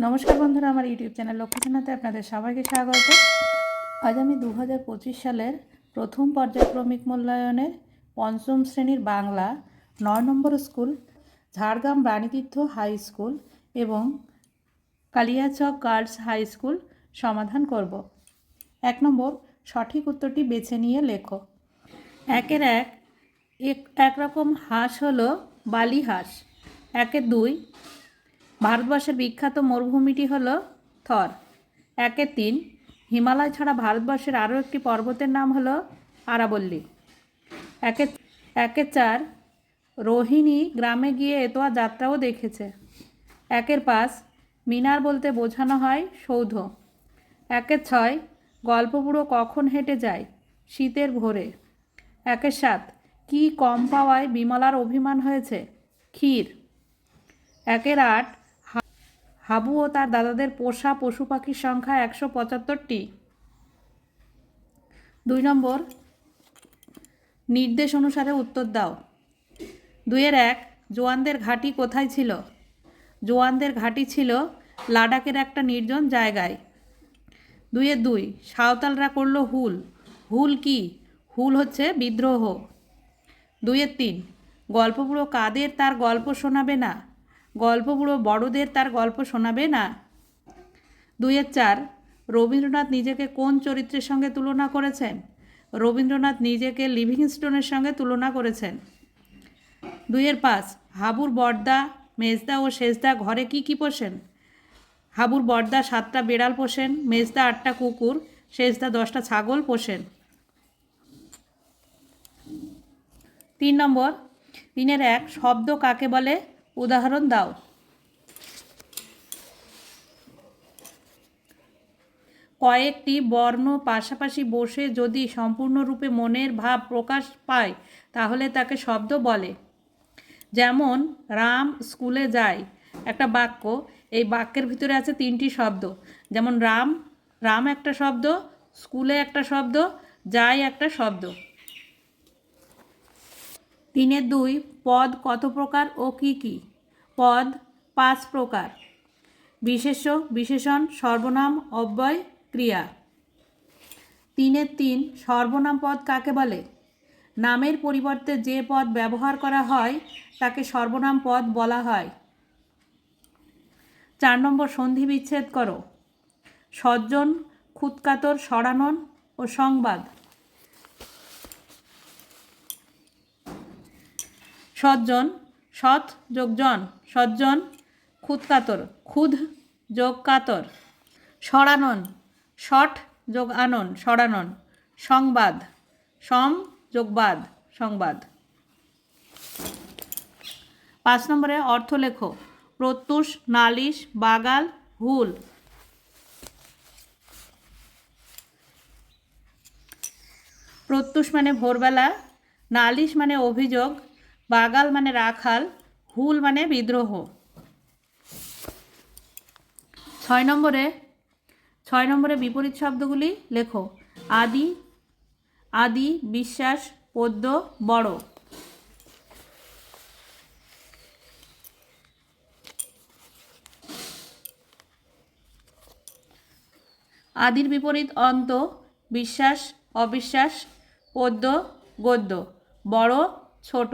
নমস্কার বন্ধুরা, আমার ইউটিউব চ্যানেল লক্ষ্মীখানাতে আপনাদের সবাইকে স্বাগত। আজ আমি দু হাজার পঁচিশ সালের প্রথম পর্যায়ক্রমিক মূল্যায়নের পঞ্চম শ্রেণির বাংলা নয় নম্বর school, Jhargram Ranitirtha high school এবং কালিয়াচক গার্লস হাই স্কুল সমাধান করব। এক নম্বর, সঠিক উত্তরটি বেছে নিয়ে লেখো। একের এক, এক- একরকম হাঁস হলো বালি হাঁস। একের দুই ভারতবর্ষের বিখ্যাত মরুভূমিটি হল থর। একে তিন। হিমালয় ছাড়া ভারতবর্ষের আরও একটি পর্বতের নাম হলো আরাবল্লী। একে একে চার, রোহিণী গ্রামে গিয়ে এতোয়া যাত্রাও দেখেছে। একের পাঁচ, মিনার বলতে বোঝানো হয় সৌধ। একের ছয় গল্পপুরো কখন হেঁটে যায়? শীতের ভোরে। একের সাত, কি কম পাওয়ায় বিমলার অভিমান হয়েছে? ক্ষীর। একের আট হাবু ও তার দাদাদের পোষা পশু পাখির সংখ্যা একশো পঁচাত্তরটি। দুই নম্বর, নির্দেশ অনুসারে উত্তর দাও। দুইয়ের এক, জোয়ানদের ঘাঁটি কোথায় ছিল? জোয়ানদের ঘাঁটি ছিল লাডাখের একটা নির্জন জায়গায়। দুইয়ের দুই, সাঁওতালরা করল হুল। হুল কি? হুল হচ্ছে বিদ্রোহ। দুইয়ের তিন, গল্পগুলো কাদের তার গল্প শোনাবে না? গল্পগুলো বড়দের তার গল্প শোনাবে না? দুইয়ের চার, রবীন্দ্রনাথ নিজেকে কোন চরিত্রের সঙ্গে তুলনা করেছেন? রবীন্দ্রনাথ নিজেকে লিভিংস্টোনের সঙ্গে তুলনা করেছেন। দুইয়ের পাঁচ, হাবুর বর্দা, মেজদা ও শেষদা ঘরে কি কি পোষেন? হাবুর বর্দা সাতটা বেড়াল পোষেন, মেজদা আটটা কুকুর শেষদা দশটা ছাগল পোষেন। তিন নম্বর, তিনের এক, শব্দ কাকে বলে? উদাহরণ দাও। কয়েকটি বর্ণ পাশাপাশি বসে যদি সম্পূর্ণরূপে মনের ভাব প্রকাশ পায়, তাহলে তাকে শব্দ বলে। যেমন, রাম স্কুলে যায়। একটা বাক্য, এই বাক্যের ভিতরে আছে তিনটি শব্দ। যেমন, রাম রাম একটা শব্দ, স্কুলে একটা শব্দ, যায় একটা শব্দ। তিনের দুই, পদ কত প্রকার ও কি কি? পদ পাঁচ প্রকার। বিশেষ্য, বিশেষণ, সর্বনাম, অব্যয়, ক্রিয়া। তিনের তিন, সর্বনাম পদ কাকে বলে? নামের পরিবর্তে যে পদ ব্যবহার করা হয়, তাকে সর্বনাম পদ বলা হয়। চার নম্বর, সন্ধি বিচ্ছেদ করো। সজ্জন, খুৎকাতর, সরানন ও সংবাদ। সজ্জন, সৎ যোগ জন সজ্জন খুদ কাতর খুদ যোগ কাতর সরানন শট যোগ আনন সরানন, সংবাদ, সম যোগ বাদ সংবাদ। পাঁচ নম্বরে অর্থ লেখো প্রত্যুষ, নালিশ, বাগাল, হুল। প্রত্যুষ মানে ভোরবেলা, নালিশ মানে অভিযোগ বাগাল মানে রাখাল, হুল মানে বিদ্রোহ। ছয় নম্বরে ছয় নম্বরে বিপরীত শব্দগুলি লেখো। আদি আদি, বিশ্বাস, পদ্য, বড়। আদির বিপরীত অন্ত, বিশ্বাস, অবিশ্বাস, পদ্য, গদ্য। বড়, ছোট।